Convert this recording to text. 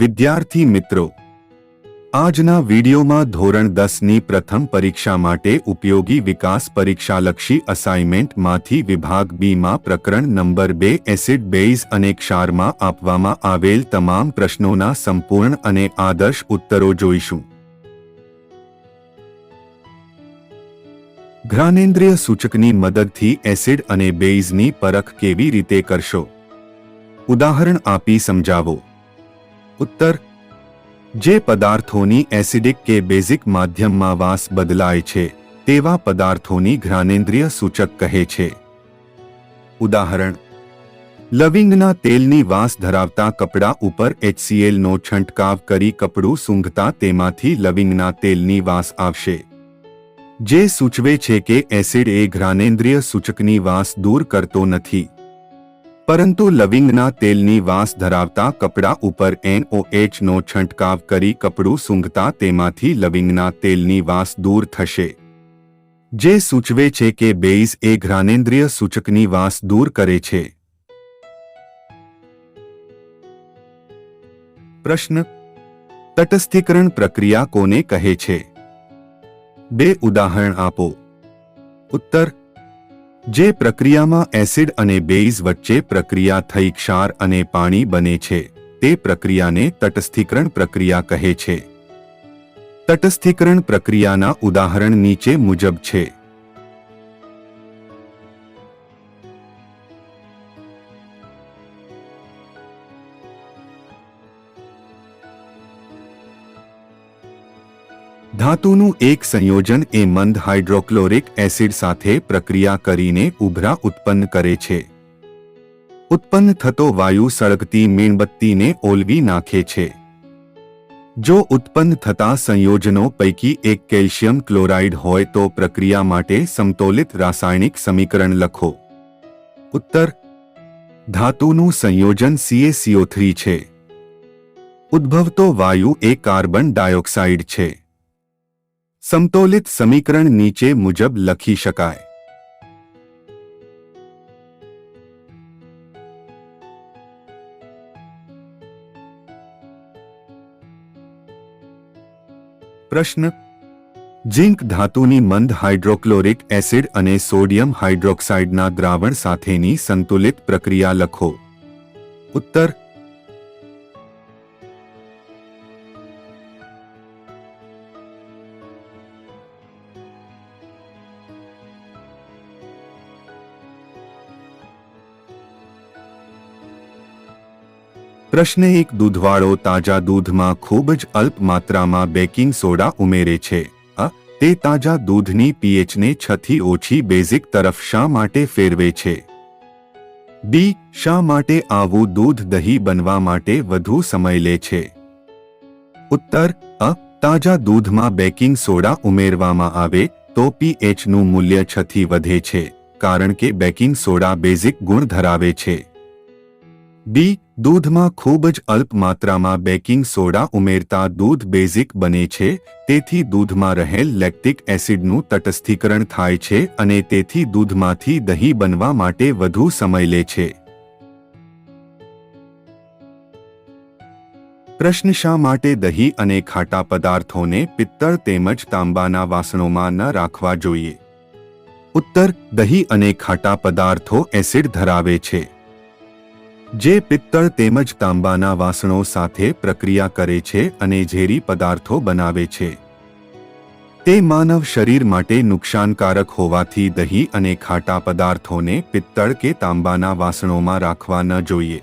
વિદ્યાર્થી મિત્રો, આજના વિડીયોમાં ધોરણ દસની પ્રથમ પરીક્ષા માટે ઉપયોગી વિકાસ પરીક્ષાલક્ષી અસાઇનમેન્ટમાંથી વિભાગ બીમાં પ્રકરણ નંબર બે એસિડ બેઝ અને ક્ષારમાં આપવામાં આવેલ તમામ પ્રશ્નોના સંપૂર્ણ અને આદર્શ ઉત્તરો જોઈશું. ઘ્રાનેન્દ્રિય સૂચકની મદદથી એસિડ અને બેઝની પરખ કેવી રીતે કરશો? ઉદાહરણ આપી સમજાવો. ઉત્તર. જે પદાર્થોની એસિડિક કે બેઝિક માધ્યમમાં વાસ બદલાય છે, તેવા પદાર્થોની ઘ્રાનેન્દ્રિય સૂચક કહે છે. ઉદાહરણ. લવિંગના તેલની વાસ ધરાવતા કપડાં ઉપર એચસીએલનો છંટકાવ કરી કપડું સૂંઘતા તેમાંથી લવિંગના તેલની વાસ આવશે. જે સૂચવે છે કે એસિડ એ ઘ્રાનેન્દ્રિય સૂચકની વાસ દૂર કરતો નથી. પરંતુ લવિંગના તેલની વાસ ધરાવતા કપડા ઉપર એનઓએચનો છંટકાવ કરી કપડું સૂંઘતા તેમાંથી લવિંગના તેલની વાસ દૂર થશે. જે સૂચવે છે કે બેઝ એ ઘ્રાનેન્દ્રિય સૂચકની વાસ દૂર કરે છે. પ્રશ્ન. તટસ્થીકરણ પ્રક્રિયા કોને કહે છે? બે ઉદાહરણ આપો. ઉત્તર. જે પ્રક્રિયામાં એસિડ અને બેઝ વચ્ચે પ્રક્રિયા થઈ ક્ષાર અને પાણી બને છે, તે પ્રક્રિયાને તટસ્થીકરણ પ્રક્રિયા કહે છે. તટસ્થીકરણ પ્રક્રિયાના ઉદાહરણ નીચે મુજબ છે. ધાતુનું એક સંયોજન એ મંદ હાઇડ્રોક્લોરિક એસિડ સાથે પ્રક્રિયા કરીને ઉભરા ઉત્પન્ન કરે છે. ઉત્પન્ન થતો વાયુ સળગતી મીણબત્તીને ઓલવી નાખે છે. જો ઉત્પન્ન થતા સંયોજનો પૈકી એક કેલ્શિયમ ક્લોરાઇડ હોય તો પ્રક્રિયા માટે સમતોલિત રાસાયણિક સમીકરણ લખો. ઉત્તર. ધાતુનું સંયોજન CaCO3 છે. ઉદ્ભવતો વાયુ એ કાર્બન ડાયોક્સાઇડ છે. સમતોલિત સમીકરણ નીચે મુજબ લખી શકાય પ્રશ્ન ઝિંક ધાતુની મંદ હાઇડ્રોક્લોરિક એસિડ અને સોડિયમ હાઇડ્રોક્સાઇડના દ્રાવણ સાથેની સંતુલિત પ્રક્રિયા લખો ઉત્તર પ્રશ્ન એક દૂધવાળો તાજા દૂધમાં ખૂબ જ અલ્પ માત્રામાં બેકિંગ સોડા ઉમેરે છે. તે તાજા દૂધની પીએચને છથી ઓછી બેઝિક તરફ શા માટે ફેરવે છે? બી, શા માટે આવું દૂધ દહીં બનવા માટે વધુ સમય લે છે? ઉત્તર, અ, તાજા દૂધમાં બેકિંગ સોડા ઉમેરવામાં આવે તો પીએચનું મૂલ્ય છથી વધે છે, કારણ કે બેકિંગ સોડા બેઝિક ગુણ ધરાવે છે. બી, દૂધમાં ખૂબ જ અલ્પ માત્રામાં બેકિંગ સોડા ઉમેરતા દૂધ બેઝિક બને છે, તેથી દૂધમાં રહેલ લેક્ટિક એસિડનું તટસ્થીકરણ થાય છે અને તેથી દૂધમાંથી દહીં બનવા માટે વધુ સમય લે છે. પ્રશ્ન શા માટે દહીં અને ખાટા પદાર્થોને પિત્તળ તેમજ તાંબાના વાસણોમાં ન રાખવા જોઈએ? ઉત્તર, દહીં અને ખાટા પદાર્થો એસિડ ધરાવે છે. જે પિત્તળ તેમજ તાંબાના વાસણો સાથે પ્રક્રિયા કરે છે અને ઝેરી પદાર્થો બનાવે છે. તે માનવ શરીર માટે નુકસાનકારક હોવાથી દહીં અને ખાટા પદાર્થોને પિત્તળ કે તાંબાના વાસણોમાં રાખવા ન જોઈએ.